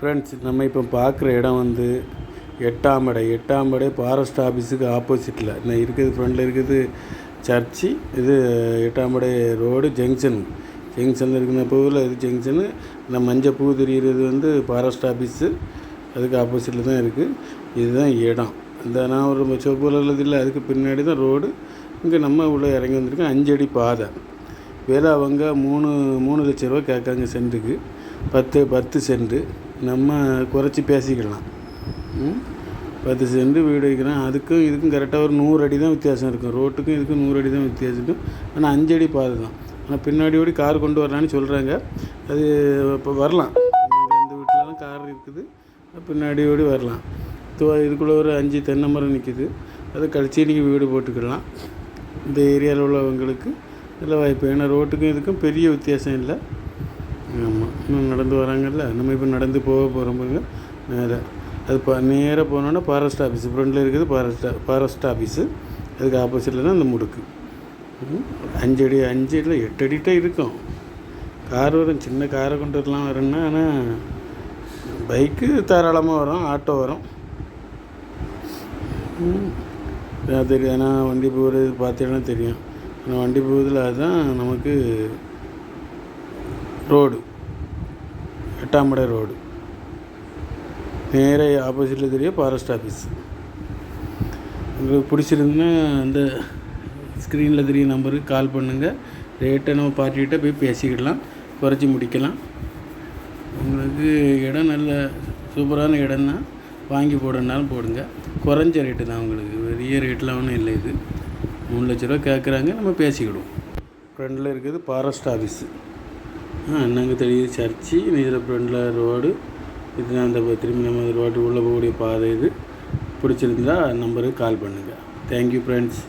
Friends நம்ம இப்போ பார்க்குற இடம் வந்து எட்டாம்படை எட்டாம்படை ஃபாரஸ்ட் ஆஃபீஸுக்கு ஆப்போசிட்டில் நான் இருக்குது ஃப்ரண்டில் இருக்குது சர்ச்சு இது எட்டாம்படை ரோடு ஜங்ஷன் ஜங்ஷனில் இருக்கிற பூவில் இது ஜங்ஷனு இந்த மஞ்சள் பூ தெரிகிறது வந்து ஃபாரஸ்ட் ஆஃபீஸு அதுக்கு ஆப்போசிட்டில் தான் இருக்குது இதுதான் இடம். இந்த நான் ஒரு சிவப்பு உள்ளது இல்லை. அதுக்கு பின்னாடி தான் ரோடு இங்கே நம்ம உள்ளே இறங்கி வந்திருக்கோம். அஞ்சடி பாதை. வேலை அவங்க மூணு மூணு லட்ச ரூபா கேட்காங்க சென்ட்டுக்கு. பத்து பத்து சென்ட்டு. நம்ம குறைச்சி பேசிக்கலாம். ம்? பத்து சென்ட் வீடு வைக்கிறேன். அதுக்கும் இதுக்கும் கரெக்டாக ஒரு நூறு அடி தான் வித்தியாசம் இருக்கும். ரோட்டுக்கும் இதுக்கும் நூறு அடி தான் வித்தியாசம் இருக்கும். ஆனால் அஞ்சு அடி பாதை தான். ஆனால் பின்னாடி ஓடி கார் கொண்டு வரலான்னு சொல்கிறாங்க அது இப்போ வரலாம். இந்த வீட்டிலலாம் கார் இருக்குது. பின்னாடி ஓடி வரலாம். இதுக்குள்ளே ஒரு அஞ்சு தென்னை மரம் நிற்கிது அதை கழிச்சு நீங்கள் வீடு போட்டுக்கலாம். இந்த ஏரியாவில் உள்ளவங்களுக்கு நல்ல வாய்ப்பு. ஏன்னா ரோட்டுக்கும் இதுக்கும் பெரிய வித்தியாசம் இல்லை. ஆமாம் இன்னும் நடந்து வராங்கல்ல? நம்ம இப்போ நடந்து போக போகிறோம் பாருங்க. நேராக அது ப நேராக போனோன்னா ஃபாரஸ்ட் ஆஃபீஸ் ஃப்ரண்டில் இருக்குது ஃபாரஸ்ட் ஃபாரஸ்ட் ஆஃபீஸு அதுக்கு ஆப்போசிட்டில் தான் அந்த முடுக்கு. அஞ்சு அடி அஞ்சு இல்லை எட்டு அடிட்டே இருக்கும். கார் வரும். சின்ன காரை கொண்டு வரலாம் வரும்னா ஆனால் பைக்கு தாராளமாக வரும் ஆட்டோ வரும். தெரியும் ஏன்னா வண்டி போகிறது பார்த்தீங்கன்னா தெரியும். ஆனால் வண்டி போகுதில் அதுதான் நமக்கு ரோடு எட்டாம்படை ரோடு. நேராக ஆப்போசிட்டில் தெரியும் ஃபாரஸ்ட் ஆஃபீஸ் உங்களுக்கு பிடிச்சிருந்துன்னா அந்த ஸ்க்ரீனில் தெரிய நம்பருக்கு கால் பண்ணுங்கள் ரேட்டை நம்ம பார்ட்டிகிட்ட போய் பேசிக்கிடலாம் குறைச்சி முடிக்கலாம். உங்களுக்கு இடம் நல்ல சூப்பரான இடம் தான் வாங்கி போடணுனாலும் போடுங்க. குறைஞ்ச ரேட்டு தான் உங்களுக்கு பெரிய ரேட்லாம் ஒன்றும் இல்லை இது. மூணு லட்ச ரூபா கேட்குறாங்க நம்ம பேசிக்கிடுவோம். ஃப்ரெண்டில் இருக்குது ஃபாரஸ்ட் ஆஃபீஸு ஆ தெரியுது? சர்ச்சு இதில் ஃப்ரெண்டில் ரோடு. இது அந்த திரும்பி நம்ம ரோட்டு உள்ளே போகக்கூடிய பாதை இது. பிடிச்சிருந்தா நம்பருக்கு கால் பண்ணுங்கள் தேங்க்யூ ஃப்ரெண்ட்ஸ்